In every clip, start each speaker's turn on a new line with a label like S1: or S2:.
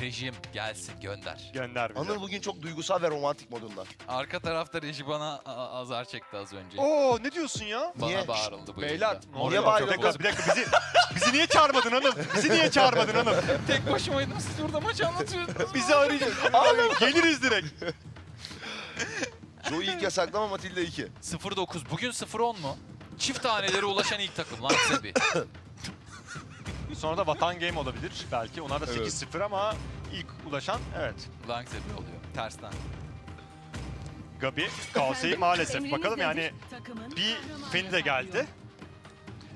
S1: Rejim gelsin gönder.
S2: Gönder bize.
S3: Anıl bugün çok duygusal ve romantik modunda.
S1: Arka tarafta reji bana a- azar çekti az önce.
S2: Oo ne diyorsun ya?
S1: Bana
S3: Niye?
S1: bağırıldı bu
S2: Beyler oluyor?
S3: Niye
S1: yok,
S2: Bir
S3: bağırıyorsun?
S1: yok.
S2: dakika, bir dakika bizi bizi niye çağırmadın Anıl? Bizi niye çağırmadın Anıl?
S1: Tek başımaydım siz burada maçı anlatıyordunuz.
S2: Bizi arayacak. Abi geliriz direkt.
S3: Joe ilk yasaklama Matilda 2.
S1: 0-9. Bugün 0-10 mu? Çift tanelere ulaşan ilk takım lan Sebi.
S2: Sonra da Vatan Game olabilir belki. Onlar da
S3: Evet.
S2: 8-0 ama ilk ulaşan evet.
S1: Lang Sebi oluyor. Tersten.
S2: Gabi, Kaosei maalesef. Bakalım yani bir Feni de geldi.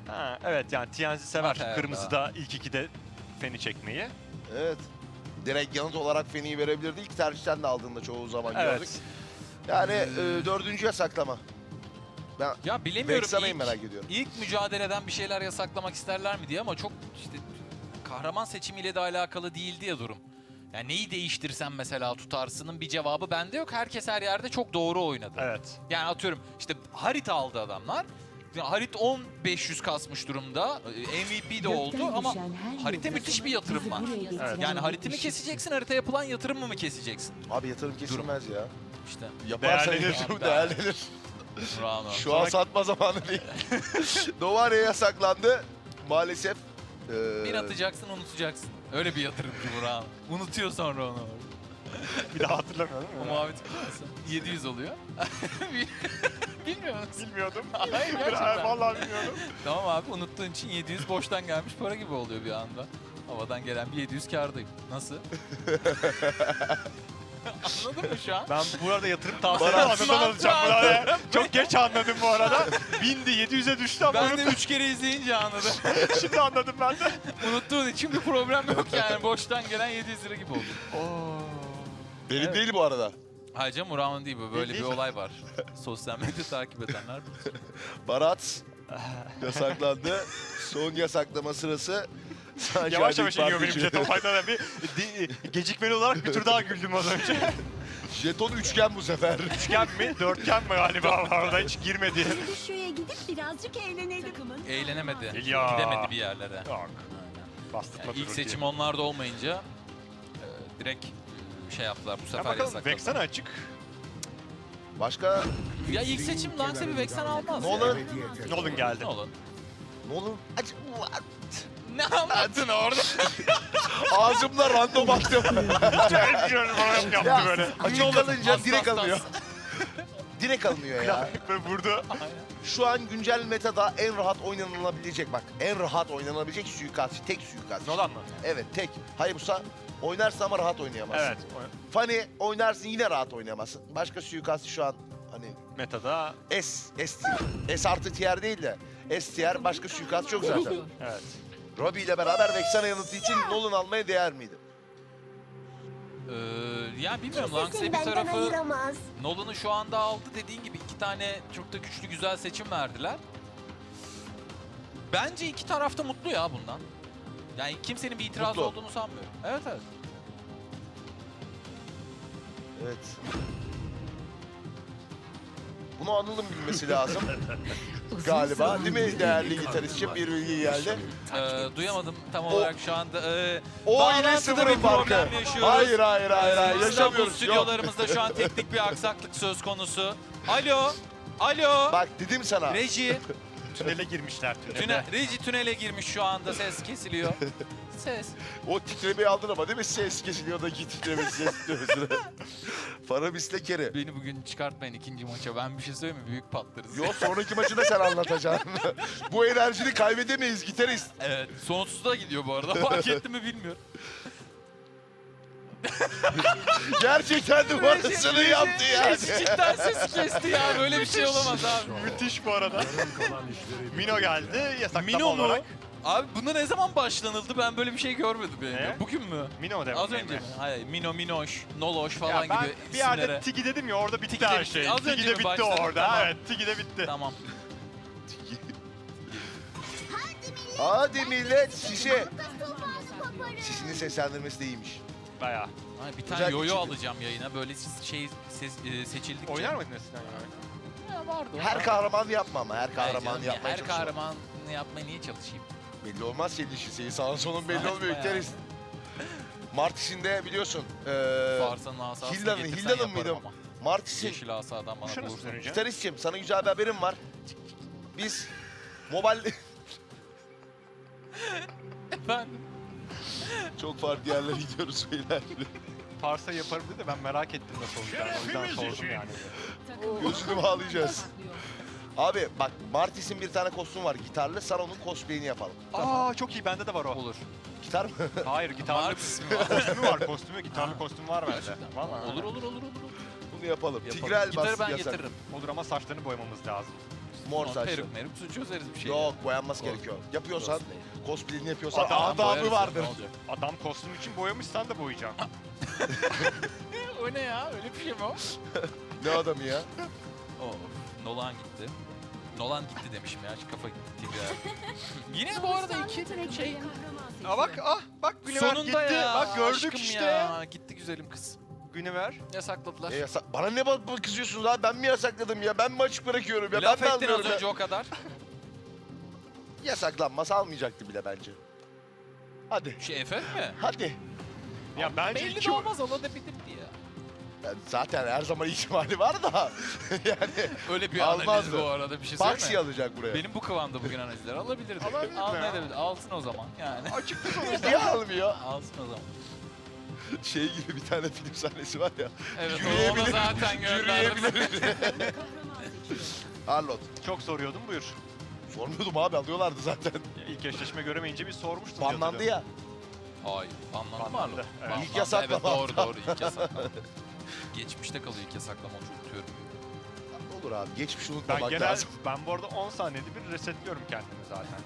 S2: Ha, evet yani TNZ sever
S1: Aferin
S2: kırmızıda ilk ikide Feni çekmeyi.
S3: Evet. Direkt yanıt olarak Feni'yi verebilirdi. İlk tercihten de aldığında çoğu zaman gördük.
S2: Evet.
S3: Yani e, dördüncü yasaklama. Ben
S1: Ya bilemiyorum ilk,
S3: merak ediyorum.
S1: ilk mücadeleden bir şeyler yasaklamak isterler mi diye ama çok işte kahraman seçimiyle de alakalı değil diye durum. Yani neyi değiştirsen mesela tutarsının bir cevabı bende yok. Herkes her yerde çok doğru oynadı.
S2: Evet.
S1: Yani atıyorum işte harita aldı adamlar. Harit 10 500 kasmış durumda. Ee, MVP de oldu ama harita müthiş bir yatırım var.
S2: Evet.
S1: yani harita mı keseceksin, harita yapılan yatırım mı mı keseceksin?
S3: Abi yatırım kesilmez ya.
S1: İşte
S3: Yaparsan
S2: Değerlenir.
S3: yatırım değerlenir.
S1: Rano.
S3: Şu an satma zamanı değil. Novare yasaklandı. Maalesef. e,
S1: Bir atacaksın, unutacaksın. Öyle bir yatırımcı bu Rano. Unutuyor sonra onu.
S2: Bir daha hatırlamıyorum.
S1: O muhabbet 700 oluyor. Bilmiyor musun?
S2: Bilmiyordum.
S1: Hayır gerçekten.
S2: Vallahi bilmiyordum.
S1: Tamam abi unuttuğun için 700 boştan gelmiş para gibi oluyor bir anda. Havadan gelen bir 700 kârdayım. Nasıl? Anladın mı şu an?
S2: Ben bu arada yatırım tavsiyesi
S3: Bana-
S2: Anıl'dan alacağım. bu arada. Çok geç anladım bu arada. Bindi 700'e düştü ama
S1: Ben de 3 kere izleyince anladım.
S2: şimdi anladım ben de.
S1: Unuttuğun için bir problem yok yani. Boştan gelen 700 lira gibi oldu.
S3: Benim
S1: Evet.
S3: değil bu arada.
S1: Hayır canım Murat'ın değil bu. Böyle bir olay var. Sosyal medya takip edenler bilir.
S3: Barat yasaklandı. Son yasaklama sırası. Sanki
S2: Yavaş yavaş iniyor benim jeton faydadan bir di- gecikmeli olarak bir tur daha güldüm az önce.
S3: Jeton üçgen bu sefer.
S2: Üçgen mi? Dörtgen mi galiba orada hiç girmedi.
S4: Şuraya gidip birazcık eğlenelim.
S1: Eğlenemedi.
S2: Ya.
S1: Gidemedi bir yerlere.
S2: Yok. Bastırma
S1: Yani ilk seçim
S2: diye.
S1: onlarda olmayınca e, direkt e, şey yaptılar bu
S2: Ya
S1: sefer
S2: bakalım
S1: yasakladılar.
S2: Vexen açık.
S3: Başka
S1: Ya ilk seçim Langs'e bir Vexen almaz.
S3: Ne olur?
S2: Nolan geldi.
S1: Ne olur?
S3: ne olur? Aç,
S1: Ne anlattın orada?
S3: Ağzımda random baktım.
S2: yaptı
S3: ya
S2: böyle.
S3: açık kalınca direkt alınıyor. direkt alınıyor ya.
S2: Böyle vurdu.
S3: Şu an güncel metada en rahat oynanabilecek bak. En rahat oynanabilecek suikastçı. Tek suikastçı.
S2: Nolan mı?
S3: Evet tek. Hayabusa oynarsın ama rahat oynayamazsın.
S2: Evet.
S3: Fanny oynarsın yine rahat oynayamazsın. Başka suikastçı şu an hani
S2: Metada
S3: S, S, S artı tier değil de S tier başka suikast çok zaten.
S2: evet.
S3: Robbie ile beraber Vexana yanıtı için Nolan almaya değer miydi?
S1: Ee, yani bilmiyorum
S4: seni
S1: bir tarafı. Nolan'ı şu anda aldı dediğin gibi iki tane çok da güçlü güzel seçim verdiler. Bence iki taraf da mutlu ya bundan. Yani kimsenin bir itirazı
S3: Mutlu.
S1: olduğunu sanmıyorum. Evet evet.
S3: Evet. Bunu Anıl'ın bilmesi lazım galiba. Değil mi değerli gitaristçim? Bir bilgi geldi.
S1: Ee, duyamadım tam
S3: O-
S1: olarak şu anda. Ee,
S3: O ile
S1: bağlantıda
S3: sıfırın
S1: bir
S3: farkı.
S1: problem yaşıyoruz.
S3: Hayır hayır hayır hayır
S1: İstanbul
S3: yaşamıyoruz. Yok.
S1: stüdyolarımızda şu an teknik bir aksaklık söz konusu. Alo, alo.
S3: Bak dedim sana.
S1: Reji,
S2: Tünele girmişler tünele.
S1: tüne, Reji tünele girmiş şu anda ses kesiliyor. Ses.
S3: O titremeyi aldın ama değil mi? Ses kesiliyor da git titremesi ses titremesine. Farabis'le kere.
S1: Beni bugün çıkartmayın ikinci maça. Ben bir şey söyleyeyim mi? Büyük patlarız.
S3: Yo sonraki maçı da sen anlatacaksın. Bu enerjini kaybedemeyiz gitarist.
S1: Evet. Sonsuza gidiyor bu arada. Fark etti mi bilmiyorum.
S3: Gerçekten numarasını yaptı yani.
S1: Cidden sesi kesti ya. Böyle bir şey olamaz abi.
S2: Müthiş bu arada. Mino geldi yasaklama
S1: Mino mu?
S2: olarak.
S1: Abi buna ne zaman başlanıldı? Ben böyle bir şey görmedim yani.
S2: Ne?
S1: Bugün mü?
S2: Mino demek.
S1: Az önce mi? Hayır. Mino, Minoş, Noloş falan
S2: Ya ben
S1: gibi
S2: bir yerde
S1: isimlere.
S2: Tigi dedim ya orada bitti
S1: Tigi'de
S2: her
S1: bitti.
S2: şey.
S1: Az önce
S2: Tigi'de
S1: mi
S2: bitti
S1: başladı?
S2: orada.
S1: Tamam.
S2: Evet Tigi'de bitti.
S1: Tamam.
S3: Hadi millet şişe. Sisini seslendirmesi de iyiymiş.
S2: Bayağı.
S1: Ay, bir tane
S3: Güzel
S1: yoyo
S3: küçük.
S1: alacağım yayına. Böyle siz- şey ses, e, seçildikçe.
S2: Oynar mıydın eskiden ya?
S1: Ya vardı.
S3: Her kahraman yapma ama her kahraman
S1: canım ya,
S3: yapmaya
S1: Her
S3: çalışma.
S1: kahraman yapmaya niye çalışayım?
S3: Belli olmaz senin işin. Senin sağın sonun belli
S1: Saçma
S3: olmuyor
S1: ya.
S3: gitarist. Martis'in de biliyorsun. Ee,
S1: Farsa'nın asasını
S3: Hildan'ın-
S1: getirsen
S3: Hildan'ın
S1: yaparım
S3: mıydım?
S1: ama.
S3: Martis'in
S1: Yeşil asadan bana bulursan.
S2: döneceğim?
S3: Gitaristçim sana güzel bir haberim var. Biz mobile...
S1: Efendim?
S3: Çok farklı yerlere gidiyoruz beyler.
S2: Farsa yaparım dedi de ben merak ettim nasıl olacağını. O yüzden sordum yani.
S3: Gözünü bağlayacağız. Abi bak Martis'in bir tane kostüm var gitarlı. Sana onun cosplay'ini yapalım.
S2: Aa çok iyi bende de var o.
S1: Olur.
S3: Gitar mı?
S2: Hayır gitarlı
S1: Martis mi var?
S2: kostümü var kostümü gitarlı kostüm var bende. Vallahi.
S1: Olur olur olur olur. olur.
S3: Bunu yapalım.
S1: Yapalım.
S3: Tigrel
S1: Gitarı
S3: bas
S1: ben
S3: yasak.
S1: getiririm.
S2: Olur ama saçlarını boyamamız lazım.
S3: Mor
S1: Sonra
S3: saçlı.
S1: Peruk meruk çözeriz bir şey.
S3: Yok boyanması gerekiyor. Yapıyorsan
S1: Cosplay.
S3: Cosplay'ini yapıyorsan
S2: Adam
S3: adabı
S1: Boyarız ya,
S3: vardır.
S1: ne olacak?
S2: Adam kostüm için boyamış sen de boyayacaksın.
S1: o ne ya? Öyle bir şey mi o?
S3: Ne adamı ya?
S1: Of, Nolan gitti. Nolan gitti demişim ya. Şu kafa gitti Tigreal. Yine bu arada iki şey.
S2: Aa bak ah bak Günever
S1: Sonunda
S2: gitti.
S1: ya.
S2: Bak gördük
S1: aşkım
S2: işte.
S1: Ya. Gitti güzelim kız.
S2: Günever.
S1: Yasakladılar.
S3: E, yasa- Bana ne bak bak kızıyorsunuz abi? Ben mi yasakladım ya? Ben mi açık bırakıyorum ya?
S1: Laf
S3: ben mi
S1: ettin az
S3: anlıyorum ya?
S1: önce o kadar.
S3: Yasaklanmasa almayacaktı bile bence. Hadi.
S1: Şu Efe mi?
S3: Hadi.
S2: Ya bence
S1: Belli
S2: iki
S1: de olmaz olabilirdi ya.
S3: Yani zaten her zaman ihtimali var da. yani
S1: Öyle bir
S3: Almazdı.
S1: analiz bu arada bir şey
S3: Baxi
S1: söyleme.
S3: alacak buraya.
S1: Benim bu kıvamda bugün analizler alabilirdi.
S2: Alabilirdi ya.
S1: Almayabilirdi. Alsın o zaman yani.
S2: açıkta sonuçta.
S3: Niye almıyor?
S1: Alsın o zaman.
S3: Şey gibi bir tane film sahnesi var ya.
S1: Evet o-
S3: Yürüyebilir-
S1: onu zaten gönderdim.
S3: Arlot.
S2: Çok soruyordum buyur.
S3: Sormuyordum abi alıyorlardı zaten.
S2: Ya İlk eşleşme göremeyince bir sormuştum. diye
S3: Banlandı
S2: hatırlıyorum.
S3: ya.
S1: Hayır, banlandı mı
S2: Banlandı, evet.
S1: Banlandı,
S3: İlk yasaklama
S1: Evet doğru
S3: hatta.
S1: doğru ilk yasaklama. Geçmişte kalıyor ilk yasaklama onu çok unutuyorum.
S3: Olur abi geçmiş
S2: Ben
S3: unutmamak
S2: genel,
S3: lazım.
S2: ben bu arada 10 saniyede bir resetliyorum kendimi zaten.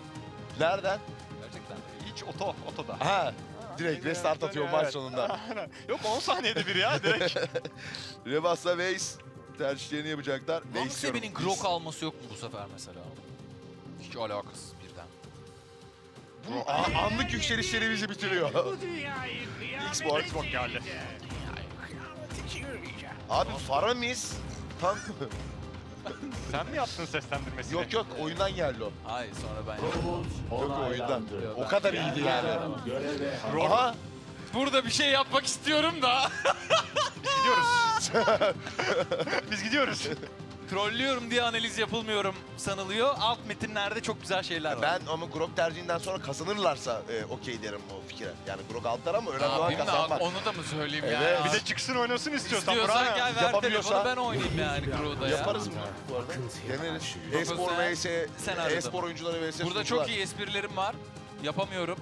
S3: Nereden?
S1: Gerçekten.
S2: Hiç oto, otoda.
S3: Ha. Direkt restart atıyor maç sonunda.
S2: Yok 10 saniyede bir ya direkt.
S3: Rebas'la Weiss tercihlerini yapacaklar. Weiss diyorum.
S1: Sebe'nin Grok alması yok mu bu sefer mesela? Hiç alakasız birden.
S3: Bu a- anlık yükselişleri bizi bitiriyor.
S2: Xbox, Xbox geldi.
S3: Abi Faramis tank
S2: Sen mi yaptın seslendirmesini?
S3: Yok yok oyundan geldi o.
S1: Hayır sonra ben
S3: Yok oyundan. O kadar iyiydi yani. Aha
S1: Burada bir şey yapmak istiyorum da.
S2: Biz gidiyoruz. Biz gidiyoruz.
S1: Trollüyorum diye analiz yapılmıyorum sanılıyor. Alt metinlerde çok güzel şeyler var.
S3: ben ama Grok tercihinden sonra kazanırlarsa e, okey derim o fikre. Yani Grok aldılar ama
S1: ne
S3: önemli olan
S1: yapayım da
S3: kazanmak.
S1: onu da mı söyleyeyim
S3: Evet.
S1: ya?
S2: Bir de çıksın oynasın istiyorsan.
S1: İstiyorsan gel ver
S3: Yapamıyorsa-
S1: telefonu ben oynayayım yani Crew'da ya.
S3: Yaparız mı bu arada? Deneriz. E-spor
S1: Profesyonel
S3: vs.
S1: senaryoda.
S3: E-spor oyuncuları vs.
S1: Burada
S3: sunucular.
S1: çok iyi esprilerim var. Yapamıyorum.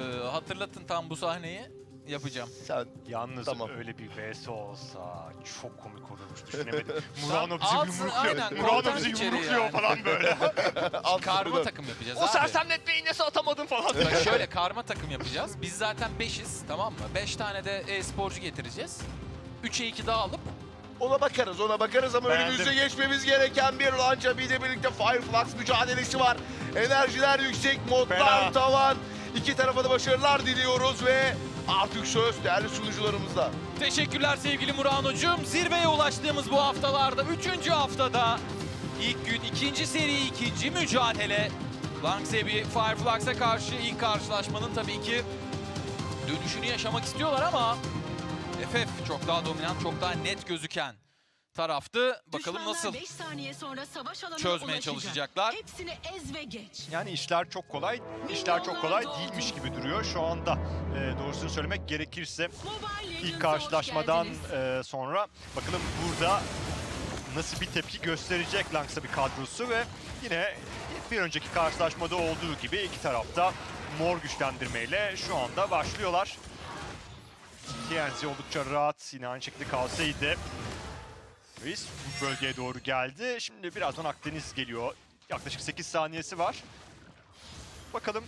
S1: Ee, hatırlatın tam bu sahneyi. Yapacağım.
S3: Sen
S2: Yalnız
S3: Tamam.
S2: öyle bir vs olsa çok komik olurmuş düşünemedim. Murano
S1: Alsın,
S2: bizi yumrukluyor.
S1: aynen,
S2: Murano
S1: content
S2: bizi yumrukluyor
S1: yani.
S2: falan böyle.
S3: al
S1: Karma takım yapacağız
S2: o
S1: abi.
S2: sersemletmeyi nasıl atamadın falan.
S1: Bak şöyle karma takım yapacağız. Biz zaten 5'iz tamam mı? 5 tane de e-sporcu getireceğiz. 3'e 2 daha alıp
S3: Ona bakarız, ona bakarız ama
S2: Beğendim.
S3: önümüzde geçmemiz gereken bir Lanca bir de birlikte Fireflux mücadelesi var. Enerjiler yüksek, modlar
S2: Fena.
S3: tavan. İki tarafa da başarılar diliyoruz ve artık söz değerli sunucularımızda.
S1: Teşekkürler sevgili Murano'cum. Zirveye ulaştığımız bu haftalarda, üçüncü haftada ilk gün ikinci seri ikinci mücadele. Langsebi Fireflux'a karşı ilk karşılaşmanın tabii ki dönüşünü yaşamak istiyorlar ama FF çok daha dominant, çok daha net gözüken taraftı. Bakalım nasıl
S4: 5 saniye sonra savaş alanına
S1: çözmeye
S4: ulaşacak.
S1: çalışacaklar.
S4: Hepsini ez ve geç.
S2: Yani işler çok kolay, işler çok kolay değilmiş gibi duruyor şu anda. E, doğrusunu söylemek gerekirse
S4: Mobile Legends'a
S2: ilk
S4: hoş
S2: karşılaşmadan
S4: geldiniz.
S2: e, sonra bakalım burada nasıl bir tepki gösterecek Langs'a bir kadrosu ve yine bir önceki karşılaşmada olduğu gibi iki tarafta mor güçlendirmeyle şu anda başlıyorlar. TNC oldukça rahat yine aynı şekilde kalsaydı. Reis bu bölgeye doğru geldi. Şimdi birazdan Akdeniz geliyor. Yaklaşık 8 saniyesi var. Bakalım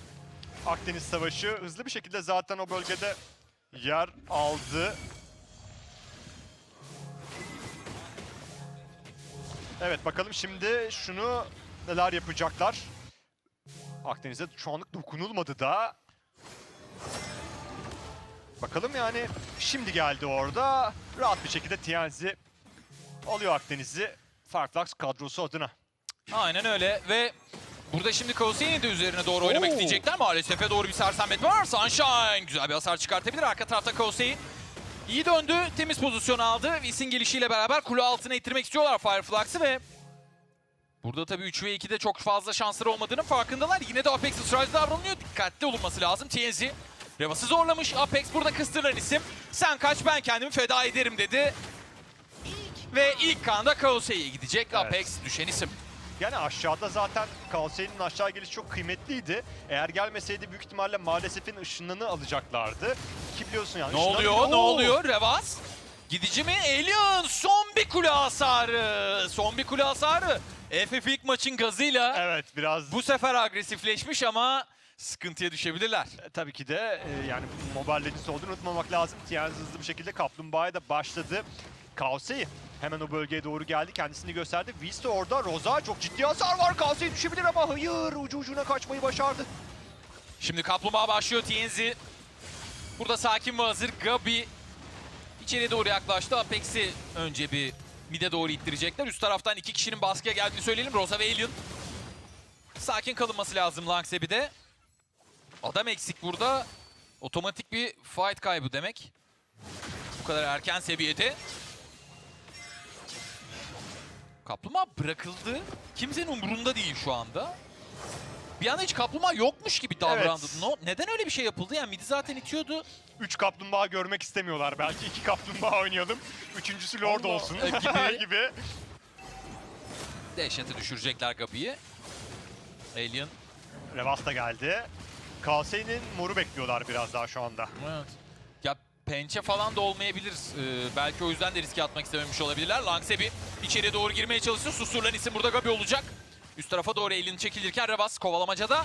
S2: Akdeniz Savaşı hızlı bir şekilde zaten o bölgede yer aldı. Evet bakalım şimdi şunu neler yapacaklar. Akdeniz'e şu anlık dokunulmadı da. Bakalım yani şimdi geldi orada. Rahat bir şekilde TNZ alıyor Akdeniz'i. Fireflux kadrosu adına.
S1: Aynen öyle ve Burada şimdi Kause'nin de üzerine doğru oynamak
S2: Oo.
S1: isteyecekler. Maalesef doğru bir sersemletme var. Sunshine güzel bir hasar çıkartabilir. Arka tarafta Kausei iyi döndü. Temiz pozisyon aldı. Whist'in gelişiyle beraber kule altına ittirmek istiyorlar Fireflux'ı ve Burada tabii 3 ve 2'de çok fazla şansları olmadığının farkındalar. Yine de Apex ısrarcı davranıyor. Dikkatli olunması lazım. TNZ Revas'ı zorlamış. Apex burada kıstırılan isim. Sen kaç ben kendimi feda ederim dedi. Ve ilk kanda Kaosei'ye gidecek.
S2: Evet.
S1: Apex düşen isim.
S2: Yani aşağıda zaten Kalsey'nin aşağı gelişi çok kıymetliydi. Eğer gelmeseydi büyük ihtimalle maalesefin ışınını alacaklardı. Ki biliyorsun yani.
S1: Ne oluyor? Ne
S2: Oo!
S1: oluyor? Revas. Gidici mi? Alien son bir kule hasarı. Son bir kule hasarı. FF ilk maçın gazıyla
S2: Evet biraz
S1: bu sefer agresifleşmiş ama sıkıntıya düşebilirler.
S2: E, Tabii ki de e, yani bu Mobile Legends olduğunu unutmamak lazım. TNZ hızlı bir şekilde Kaplumbağa'ya da başladı. Kaosei hemen o bölgeye doğru geldi. Kendisini gösterdi. De orada. Roza çok ciddi hasar var. Kaosei düşebilir ama hayır. Ucu ucuna kaçmayı başardı.
S1: Şimdi Kaplumbağa başlıyor TNZ. Burada sakin ve hazır. Gabi içeriye doğru yaklaştı. Apex'i önce bir mide doğru ittirecekler. Üst taraftan iki kişinin baskıya geldiğini söyleyelim. Rosa ve Alien. Sakin kalınması lazım Langsebi'de. Adam eksik burada. Otomatik bir fight kaybı demek. Bu kadar erken seviyede. Kaplumbağa bırakıldı. Kimsenin umurunda değil şu anda. Bir anda hiç kaplumbağa yokmuş gibi davrandı.
S2: Evet.
S1: No, neden öyle bir şey yapıldı? Yani midi zaten itiyordu.
S2: Üç kaplumbağa görmek istemiyorlar. Belki iki kaplumbağa oynayalım. Üçüncüsü Lord
S1: Allah.
S2: olsun.
S1: E, gibi.
S2: gibi.
S1: Dehşete düşürecekler Gabi'yi. Alien.
S2: Revas da geldi. Kaosei'nin moru bekliyorlar biraz daha şu anda.
S1: Evet. Pençe falan da olmayabilir. Ee, belki o yüzden de riske atmak istememiş olabilirler. Langsebi içeriye doğru girmeye çalışıyor. Susurlan isim burada Gabi olacak. Üst tarafa doğru Alien çekilirken Rebas kovalamacada.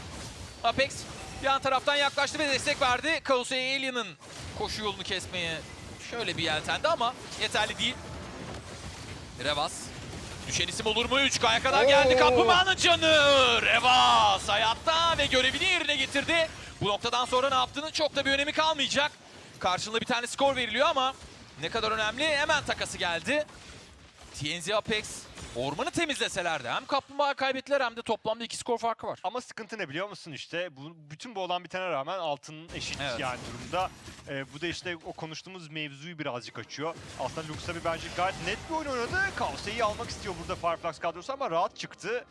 S1: Apex yan taraftan yaklaştı ve destek verdi. Kaosei Alien'ın koşu yolunu kesmeye şöyle bir yeltendi ama yeterli değil. Revas. Düşen isim olur mu? 3K'ya kadar geldi. Kaplumbağanın canı. Revas hayatta ve görevini yerine getirdi. Bu noktadan sonra ne yaptığının çok da bir önemi kalmayacak. Karşılığında bir tane skor veriliyor ama ne kadar önemli hemen takası geldi. TNZ Apex ormanı temizleselerdi hem kaplumbağa kaybettiler hem de toplamda iki skor farkı var.
S2: Ama sıkıntı ne biliyor musun işte? Bu, bütün bu olan bitene rağmen altın eşit
S1: Evet.
S2: yani durumda. Ee, bu da işte o konuştuğumuz mevzuyu birazcık açıyor. Aslında Luxabi bence gayet net bir oyun oynadı. Kaosei'yi almak istiyor burada Fireflux kadrosu ama rahat çıktı.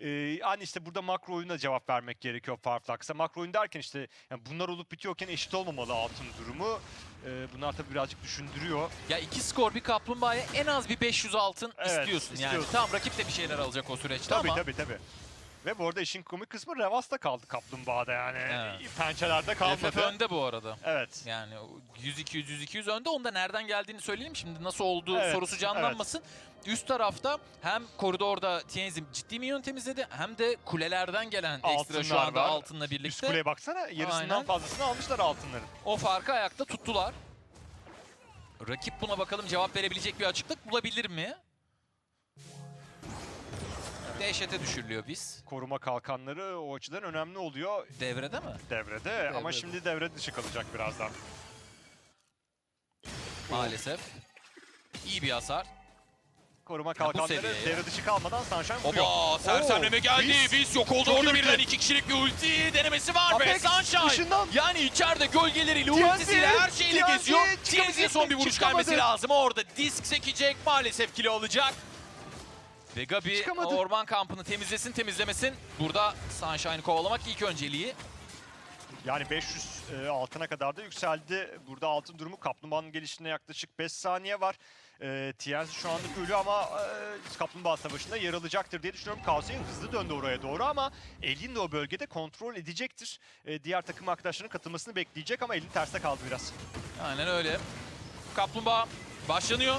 S2: Ee, yani işte burada makro oyuna cevap vermek gerekiyor Fireflux'a. Makro oyun derken işte yani bunlar olup bitiyorken eşit olmamalı altın durumu. Ee, bunlar tabii birazcık düşündürüyor.
S1: Ya iki skor bir kaplumbağaya en az bir 500 altın
S2: Evet,
S1: istiyorsun yani.
S2: istiyorsun.
S1: Tamam rakip de bir şeyler alacak o süreçte
S2: Tabii
S1: ama
S2: tabii tabii. Ve bu arada işin komik kısmı Revas'ta kaldı Kaplumbağa'da yani.
S1: Evet.
S2: Pençelerde
S1: FF
S2: kalmadı.
S1: önde bu arada.
S2: Evet.
S1: Yani 100-200 önde. Onu da nereden geldiğini söyleyelim. Şimdi nasıl olduğu
S2: Evet,
S1: sorusu canlanmasın. Üst tarafta hem koridorda TNZ ciddi minyon temizledi hem de kulelerden gelen ekstra şu
S2: Altınlar
S1: anda
S2: var.
S1: altınla
S2: Üst
S1: birlikte
S2: kuleye baksana yarısından
S1: Aynen.
S2: fazlasını almışlar altınların.
S1: o farkı ayakta tuttular. Rakip buna bakalım cevap verebilecek bir açıklık bulabilir mi? Dehşete düşürülüyor biz.
S2: Koruma kalkanları o açıdan önemli oluyor
S1: Devrede mi?
S2: devrede, ama
S1: Devrede.
S2: şimdi devre dışı kalacak birazdan.
S1: Maalesef. İyi bir hasar.
S2: Koruma kalkanları
S1: seviyeye.
S2: devre dışı kalmadan Sunshine vuruyor.
S1: Oba sersemleme geldi.
S2: Biz-
S1: Biz yok oldu
S2: Çok
S1: orada
S2: iyi
S1: birden iki kişilik bir ulti denemesi var be
S2: Apex
S1: Sunshine.
S2: ışından.
S1: Yani içeride gölgeleriyle ultisiyle her şeyle geziyor. TNZ'ye son bir vuruş
S2: Çıkamadı.
S1: gelmesi lazım. Orada disk sekecek maalesef kilo alacak. Ve Gabi
S2: Çıkamadı.
S1: orman kampını temizlesin temizlemesin. Burada Sunshine'ı kovalamak ilk önceliği.
S2: Yani 500 e, altına kadar da yükseldi. Burada altın durumu kaplumbağanın gelişine yaklaşık 5 saniye var. E, TNZ şu anda ölü ama e, kaplumbağa savaşında yer alacaktır diye düşünüyorum. Kaosei hızlı döndü oraya doğru ama Elin de o bölgede kontrol edecektir. E, diğer takım arkadaşlarının katılmasını bekleyecek ama Elin terste kaldı biraz.
S1: Aynen öyle. Kaplumbağa başlanıyor.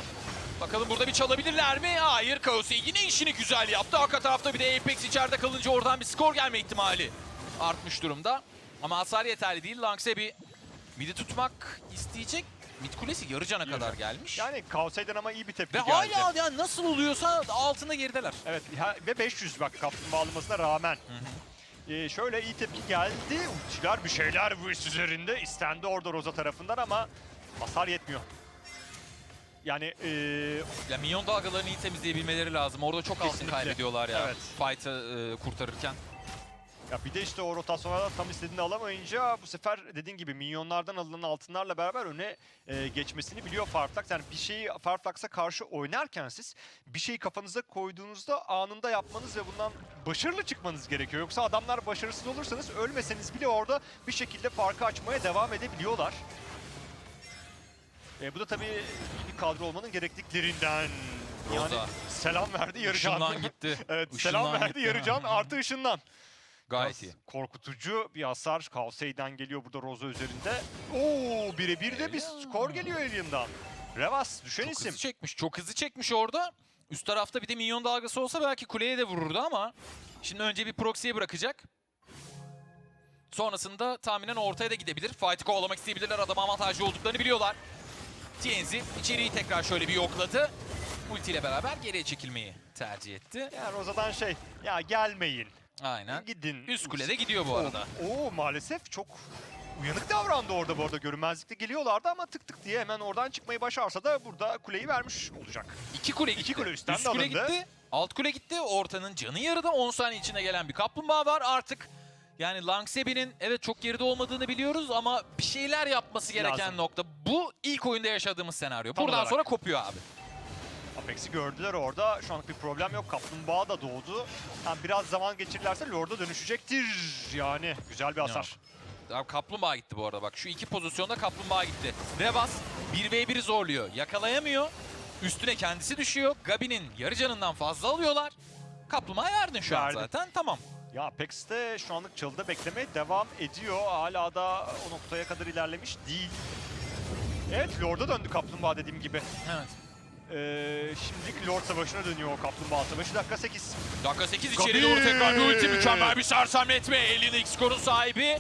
S1: Bakalım burada bir çalabilirler mi? Hayır. Kaosei yine işini güzel yaptı. Arka tarafta bir de Apex içeride kalınca oradan bir skor gelme ihtimali artmış durumda. Ama hasar yeterli değil. Langsebi midi tutmak isteyecek. Mid kulesi yarı cana kadar gelmiş.
S2: Yani Kaosei'den ama iyi bir tepki
S1: Ve
S2: geldi.
S1: hala yani nasıl oluyorsa altında gerideler.
S2: Evet ha- ve 500 bak kaplumbağa almasına rağmen. Ee, şöyle iyi tepki geldi. Ultiler bir şeyler bu iş üzerinde. istendi orada Roza tarafından ama hasar yetmiyor. Yani ee,
S1: Ya minyon dalgalarını iyi temizleyebilmeleri lazım. Orada çok altın
S2: Kesinlikle.
S1: kaybediyorlar ya.
S2: Evet.
S1: Fight'ı e, kurtarırken.
S2: Ya bir de işte o rotasyonlarda tam istediğini alamayınca bu sefer dediğin gibi minyonlardan alınan altınlarla beraber öne e, geçmesini biliyor Farflax. Yani bir şeyi Farflax'a karşı oynarken siz bir şeyi kafanıza koyduğunuzda anında yapmanız ve bundan başarılı çıkmanız gerekiyor. Yoksa adamlar başarısız olursanız ölmeseniz bile orada bir şekilde farkı açmaya devam edebiliyorlar. E, bu da tabii kadro olmanın gerekliklerinden. Yani
S1: Roza.
S2: selam verdi Yarıcan.
S1: Işınlan gitti.
S2: evet
S1: Işınlan
S2: selam verdi
S1: gitti.
S2: Yarıcan artı ışından.
S1: Gayet
S2: Biraz
S1: iyi.
S2: Korkutucu bir hasar Kaosei'den geliyor burada Roza üzerinde. Oo birebir de bir skor geliyor Alien'dan. Revas düşen
S1: Çok
S2: isim.
S1: hızlı çekmiş. Çok hızlı çekmiş orada. Üst tarafta bir de minyon dalgası olsa belki kuleye de vururdu ama şimdi önce bir proxy'ye bırakacak. Sonrasında tahminen ortaya da gidebilir. Fight'ı kovalamak isteyebilirler. Adam avantajlı olduklarını biliyorlar. TNZ içeriği tekrar şöyle bir yokladı. Ulti ile beraber geriye çekilmeyi tercih etti.
S2: Yani Roza'dan şey ya gelmeyin.
S1: Aynen.
S2: Gidin.
S1: Üst kulede gidiyor bu arada.
S2: Oo maalesef çok uyanık davrandı orada bu arada. Görünmezlikte geliyorlardı ama tık tık diye hemen oradan çıkmayı başarsa da burada kuleyi vermiş olacak.
S1: İki kule gitti.
S2: İki kule üstten
S1: Üst
S2: de
S1: kule
S2: alındı.
S1: gitti. Alt kule gitti. Ortanın canı yarıda. 10 saniye içinde gelen bir kaplumbağa var. Artık yani Langsebi'nin evet çok geride olmadığını biliyoruz ama bir şeyler yapması gereken
S2: Lazım.
S1: nokta. Bu ilk oyunda yaşadığımız senaryo.
S2: Tam
S1: Buradan
S2: olarak.
S1: sonra kopuyor abi.
S2: Apex'i gördüler orada. Şu anlık bir problem yok. Kaplumbağa da doğdu. Yani biraz zaman geçirirlerse Lord'a dönüşecektir. Yani güzel bir hasar.
S1: Abi kaplumbağa gitti bu arada bak. Şu iki pozisyonda kaplumbağa gitti. Revas 1v1'i zorluyor. Yakalayamıyor. Üstüne kendisi düşüyor. Gabi'nin yarı canından fazla alıyorlar. Kaplumbağa verdin şu an
S2: Verdin.
S1: zaten. Tamam.
S2: Ya Apex de şu anlık çalıda beklemeye devam ediyor. Hala da o noktaya kadar ilerlemiş değil. Evet Lord'a döndü Kaplumbağa dediğim gibi.
S1: Evet.
S2: Ee, şimdilik Lord Savaşı'na dönüyor o Kaplumbağa Savaşı. Dakika 8.
S1: Dakika 8
S2: Gabi!
S1: içeri doğru tekrar bir ulti. Mükemmel bir sersemletme. Elin ilk skorun sahibi.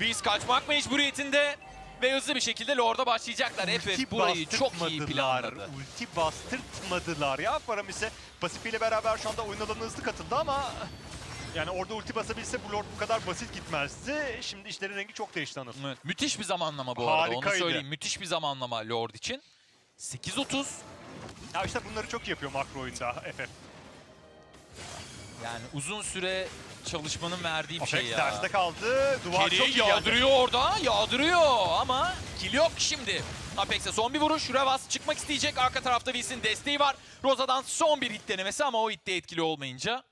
S1: Biz kaçmak mecburiyetinde. Ve hızlı bir şekilde Lord'a başlayacaklar. FF burayı çok iyi planladı.
S2: Ulti bastırtmadılar ya. Paramis'e pasifiyle beraber şu anda oyun alanına hızlı katıldı ama... Yani orada ulti basabilse bu Lord bu kadar basit gitmezdi. Şimdi işlerin rengi çok değişti Anıl.
S1: Evet, müthiş bir zamanlama bu arada. Onu
S2: Harikaydı.
S1: söyleyeyim. Müthiş bir zamanlama Lord için. 8.30.
S2: Ya işte bunları çok iyi yapıyor makro oyunda FF.
S1: Yani uzun süre çalışmanın verdiği bir
S2: Apex
S1: şey ya.
S2: derste kaldı. Duvar çok iyi
S1: Keri
S2: geldi.
S1: yağdırıyor orada. Yağdırıyor ama kill yok şimdi. Apex'e son bir vuruş. Revas çıkmak isteyecek. Arka tarafta Wilson desteği var. Roza'dan son bir hit denemesi ama o hitte etkili olmayınca.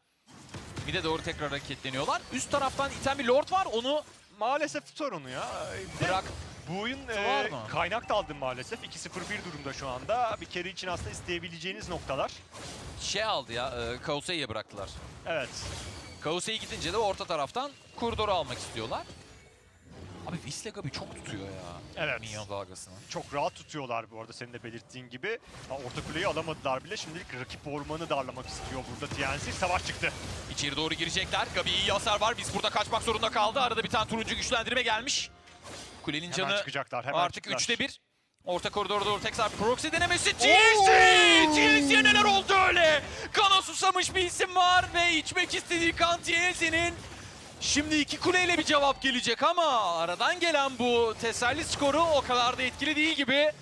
S1: Bir de doğru tekrar hareketleniyorlar. Üst taraftan iten bir Lord var. Onu
S2: Maalesef sorunu ya. Bir de
S1: bırak.
S2: Bu oyun e,
S1: mı?
S2: kaynak da aldı maalesef. 2-0-1 durumda şu anda. Bir kere için aslında isteyebileceğiniz noktalar.
S1: Şey aldı ya. E, Kaosei'ye bıraktılar.
S2: Evet.
S1: Kaosei gidince de orta taraftan koridoru almak istiyorlar. Abi Wisla Gabi çok tutuyor ya.
S2: Evet.
S1: Minyon dalgasını.
S2: Çok rahat tutuyorlar bu arada senin de belirttiğin gibi. Ha, orta kuleyi alamadılar bile. Şimdilik rakip ormanı darlamak istiyor burada TNC. Savaş çıktı.
S1: İçeri doğru girecekler. Gabi iyi hasar var. Biz burada kaçmak zorunda kaldı. Arada bir tane turuncu güçlendirme gelmiş. Kulenin
S2: Hemen
S1: canı
S2: çıkacaklar. Hemen
S1: artık
S2: çıktılar.
S1: 3'te 1. Orta koridora doğru tekrar proxy denemesi. TNC! TNC'ye neler oldu öyle? Kana susamış bir isim var ve içmek istediği kan TNC'nin. Şimdi iki kuleyle bir cevap gelecek ama aradan gelen bu teselli skoru o kadar da etkili değil gibi.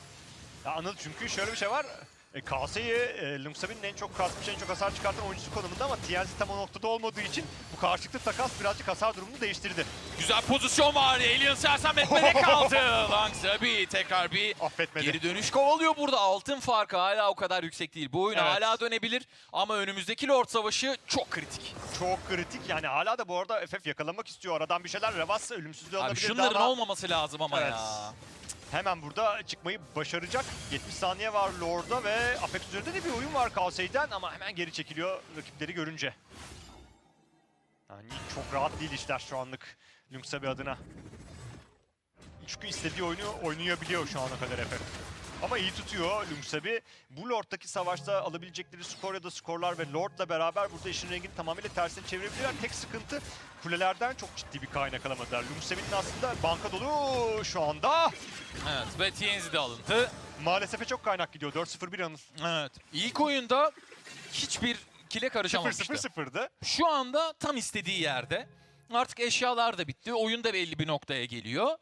S2: Ya Anıl çünkü şöyle bir şey var. E, Kase'yi e, Lungsabin'in en çok kasmış, en çok hasar çıkartan oyuncusu konumunda ama TNC tam o noktada olmadığı için bu karşılıklı takas birazcık hasar durumunu değiştirdi.
S1: Güzel pozisyon var. Alien sersemletmede kaldı. Langsabi tekrar bir
S2: Affetmedi.
S1: Geri dönüş kovalıyor burada. Altın farkı hala o kadar yüksek değil. Bu oyun
S2: Evet.
S1: hala dönebilir ama önümüzdeki Lord Savaşı çok kritik.
S2: Çok kritik. Yani hala da bu arada FF yakalamak istiyor. Aradan bir şeyler. Revas ölümsüzlüğü
S1: Abi
S2: alabilir
S1: şunların
S2: ama
S1: olmaması lazım ama
S2: Evet.
S1: ya.
S2: Hemen burada çıkmayı başaracak. 70 saniye var Lord'da ve Apex üzerinde de bir oyun var Kaosei'den ama hemen geri çekiliyor rakipleri görünce. Yani çok rahat değil işler şu anlık Lungsabi adına. Çünkü istediği oyunu oynayabiliyor şu ana kadar FF. Ama iyi tutuyor Lungsabi. Bu Lord'daki savaşta alabilecekleri skor ya da skorlar ve Lord'la beraber burada işin rengini tamamıyla tersine çevirebilirler. Tek sıkıntı kulelerden çok ciddi bir kaynak alamadılar. Lungsabi'nin aslında banka dolu şu anda.
S1: Evet ve TNZ de alıntı.
S2: Maalesef çok kaynak gidiyor. 4-0-1 Anıl.
S1: Evet. İlk oyunda hiçbir kile karışamamıştı.
S2: 0-0-0'dı.
S1: Şu anda tam istediği yerde. Artık eşyalar da bitti. Oyun da belli bir noktaya geliyor.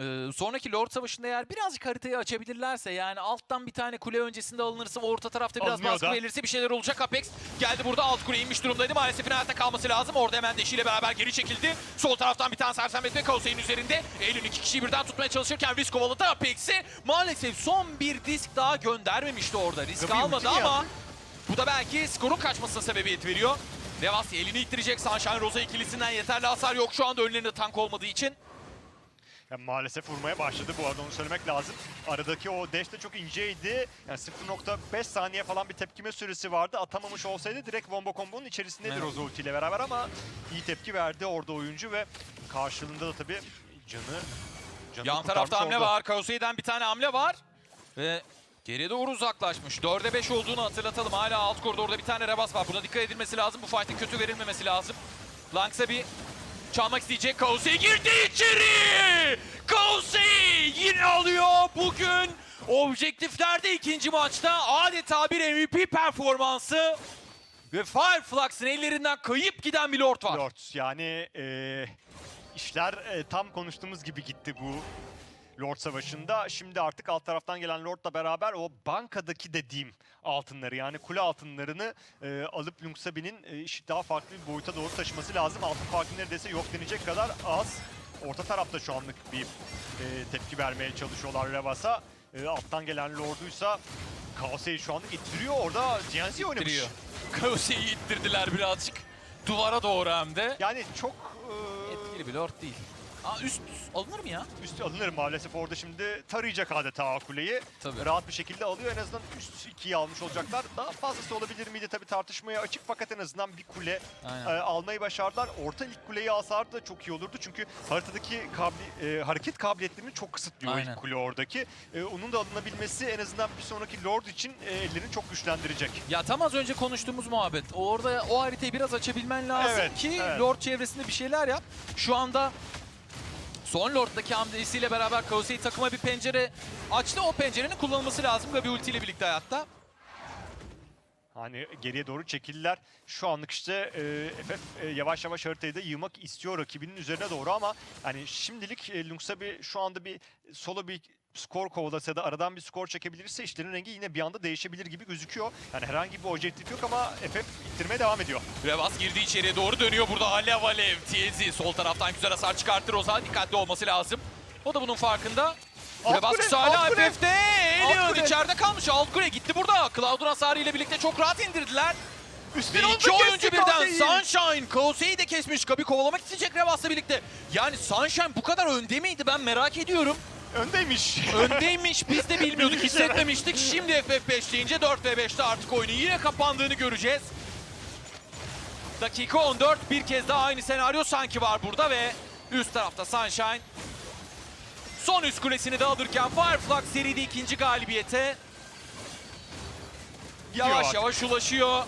S1: Ee, sonraki Lord Savaşı'nda eğer birazcık haritayı açabilirlerse yani alttan bir tane kule öncesinde alınırsa orta tarafta biraz
S2: Alınıyor
S1: baskı
S2: da.
S1: verilirse bir şeyler olacak. Apex geldi burada alt kule inmiş durumdaydı. Maalesef hayatta kalması lazım. Orada hemen deşiyle beraber geri çekildi. Sol taraftan bir tane sersemletme Kaosey'in üzerinde. Eylül iki kişiyi birden tutmaya çalışırken risk kovaladı Apex'i. Maalesef son bir disk daha göndermemişti orada. Risk
S2: Tabii
S1: almadı ama bu da belki skorun kaçmasına sebebiyet veriyor. Devas elini ittirecek. Sunshine Rosa ikilisinden yeterli hasar yok şu anda önlerinde tank olmadığı için.
S2: Ya maalesef vurmaya başladı bu arada onu söylemek lazım. Aradaki o dash de çok inceydi. Yani 0.5 saniye falan bir tepkime süresi vardı. Atamamış olsaydı direkt bomba kombonun içerisindedir
S1: Evet.
S2: o Zolt ile beraber ama iyi tepki verdi orada oyuncu ve karşılığında da tabii canı canını
S1: Yan tarafta hamle
S2: oldu.
S1: var. Kaosei'den bir tane hamle var. Ve geriye doğru uzaklaşmış. 4'e 5 olduğunu hatırlatalım. Hala alt koridorda bir tane Rebas var. Buna dikkat edilmesi lazım. Bu fight'in kötü verilmemesi lazım. Lanks'a bir çalmak isteyecek. Kaosei girdi içeri! Kaosei yine alıyor bugün. Objektiflerde ikinci maçta adeta bir MVP performansı. Ve Fireflux'ın ellerinden kayıp giden bir Lord var.
S2: Lord yani e, işler e, tam konuştuğumuz gibi gitti bu Lord Savaşı'nda. Şimdi artık alt taraftan gelen Lord'la beraber o bankadaki dediğim altınları yani kule altınlarını e, alıp Lungsabi'nin e, işi daha farklı bir boyuta doğru taşıması lazım. Altın farkı neredeyse yok denecek kadar az. Orta tarafta şu anlık bir e, tepki vermeye çalışıyorlar Revas'a. E, alttan gelen Lord'uysa Kaosei'yi şu anda ittiriyor. Orada GNZ oynamış.
S1: Kaosei'yi ittirdiler birazcık. Duvara doğru hem de.
S2: Yani çok e,
S1: Etkili bir lord değil. Aa üst alınır mı ya?
S2: Üstü alınır maalesef orada şimdi tarayacak adeta kuleyi.
S1: Tabii.
S2: Rahat bir şekilde alıyor. En azından üst ikiyi almış olacaklar. Daha fazlası olabilir miydi tabii tartışmaya açık fakat en azından bir kule
S1: Aynen.
S2: e, almayı başardılar. Orta ilk kuleyi alsalardı da çok iyi olurdu. Çünkü haritadaki kabli, e, hareket kabiliyetlerini çok kısıtlıyor
S1: Aynen.
S2: ilk kule oradaki. E, onun da alınabilmesi en azından bir sonraki Lord için e, ellerini çok güçlendirecek.
S1: Ya tam az önce konuştuğumuz muhabbet. Orada o haritayı biraz açabilmen lazım
S2: Evet,
S1: ki
S2: evet.
S1: Lord çevresinde bir şeyler yap. Şu anda son Lord'daki hamlesiyle beraber Kaosei takıma bir pencere açtı. O pencerenin kullanılması lazım. Gabi ulti ile birlikte hayatta.
S2: Hani geriye doğru çekildiler. Şu anlık işte e, FF e, yavaş yavaş haritayı da yığmak istiyor rakibinin üzerine doğru ama hani şimdilik e, Lungsabi şu anda bir solo bir skor kovalasa da aradan bir skor çekebilirse işlerin rengi yine bir anda değişebilir gibi gözüküyor. Yani herhangi bir objektif yok ama FF ittirmeye devam ediyor.
S1: Revas girdi içeriye doğru dönüyor burada. Alev Alev TZ sol taraftan güzel hasar çıkarttı. Rosa dikkatli olması lazım. O da bunun farkında. Revas hala. FF'de. Elion içeride kalmış. Alt kule gitti burada. Cloud'un hasarı ile birlikte çok rahat indirdiler.
S2: Üstün
S1: Ve iki oyuncu birden Sunshine, Kaosei'yi de kesmiş. Gabi kovalamak isteyecek Revas'la birlikte. Yani Sunshine bu kadar önde miydi ben merak ediyorum.
S2: Öndeymiş.
S1: Öndeymiş biz de bilmiyorduk hissetmemiştik. Şimdi FF5 deyince 4 ve 5'te artık oyunun yine kapandığını göreceğiz. Dakika 14 bir kez daha aynı senaryo sanki var burada ve üst tarafta Sunshine son üst kulesini de alırken Fireflux seride ikinci galibiyete yavaş yavaş ulaşıyor.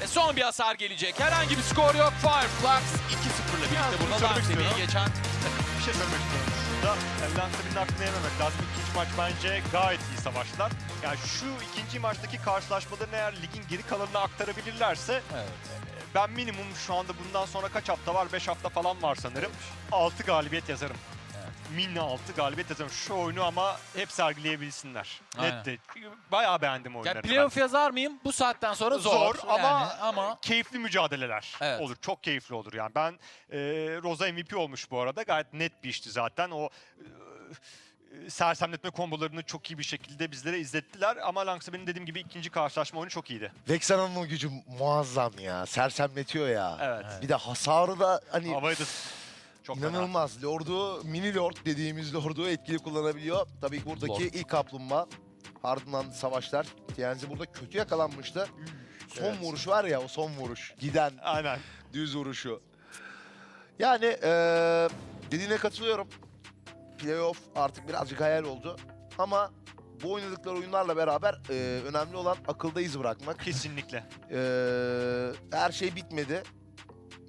S1: Ve son bir hasar gelecek. Herhangi bir skor yok. Fireflux 2-0'la birlikte burada
S2: istiyorum.
S1: geçen
S2: bir şey söylemek istiyorum. Şurada yani Lance'ın hakkını yememek lazım. İkinci maç bence gayet iyi savaştılar. Yani şu ikinci maçtaki karşılaşmalarını eğer ligin geri kalanına aktarabilirlerse
S1: Evet.
S2: ben minimum şu anda bundan sonra kaç hafta var? 5 hafta falan var sanırım. 6 galibiyet yazarım. Min 6 galibiyet yazarım. Şu oyunu ama hep sergileyebilsinler.
S1: Aynen.
S2: Net de. Bayağı beğendim
S1: Ya
S2: oyunlarını. ben.
S1: playoff yazar mıyım? Bu saatten sonra zor.
S2: Zor ama,
S1: Yani ama
S2: keyifli mücadeleler
S1: Evet.
S2: olur. Çok keyifli olur yani. Ben e, Rosa MVP olmuş bu arada. Gayet net bir işti zaten. O e, sersemletme kombolarını çok iyi bir şekilde bizlere izlettiler. Ama Langsabe'nin dediğim gibi ikinci karşılaşma oyunu çok iyiydi.
S3: Vexana'nın o gücü muazzam ya. Sersemletiyor ya.
S2: Evet.
S3: Bir de hasarı da hani
S2: Havayı da çok fena.
S3: inanılmaz. Lord'u, mini Lord dediğimiz Lord'u etkili kullanabiliyor. Tabii ki buradaki
S1: Lord.
S3: ilk kaplumbağa. Ardından savaşlar. TNZ burada kötü yakalanmıştı. Son
S2: Evet.
S3: vuruş var ya o son vuruş. Giden
S2: Aynen.
S3: düz vuruşu. Yani eee dediğine katılıyorum. Playoff artık birazcık hayal oldu. Ama bu oynadıkları oyunlarla beraber eee, önemli olan akılda iz bırakmak.
S2: Kesinlikle.
S3: Eee, her şey bitmedi.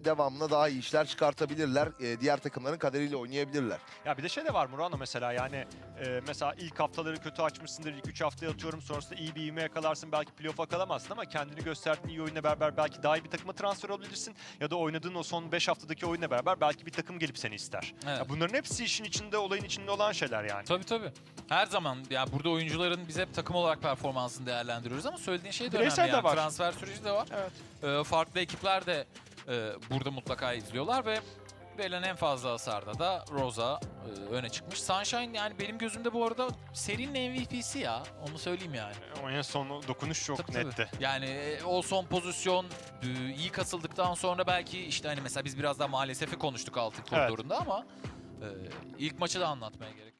S3: Devamında daha iyi işler çıkartabilirler. E, diğer takımların kaderiyle oynayabilirler.
S2: Ya bir de şey de var Murano mesela yani e, mesela ilk haftaları kötü açmışsındır ilk 3 haftaya atıyorum sonrasında iyi bir ivme yakalarsın belki playoff'a kalamazsın ama kendini gösterdiğin iyi oyunla beraber belki daha iyi bir takıma transfer olabilirsin ya da oynadığın o son 5 haftadaki oyunla beraber belki bir takım gelip seni ister.
S1: Evet.
S2: Ya bunların hepsi işin içinde olayın içinde olan şeyler yani.
S1: Tabii tabii. Her zaman ya burada oyuncuların biz hep takım olarak performansını değerlendiriyoruz ama söylediğin şey de
S2: Bireysel
S1: önemli.
S2: de
S1: Yani.
S2: var.
S1: Transfer süreci de var.
S2: Evet.
S1: Ee, farklı ekipler de e, burada mutlaka izliyorlar ve verilen en fazla hasarda da Rosa e, öne çıkmış. Sunshine yani benim gözümde bu arada serinin MVP'si ya. Onu söyleyeyim yani.
S2: O en son dokunuş çok
S1: Tabii, tabii.
S2: netti.
S1: Yani e, o son pozisyon e, iyi kasıldıktan sonra belki işte hani mesela biz biraz daha maalesef konuştuk altın
S2: Evet.
S1: koridorunda ama e, ilk maçı da anlatmaya gerek.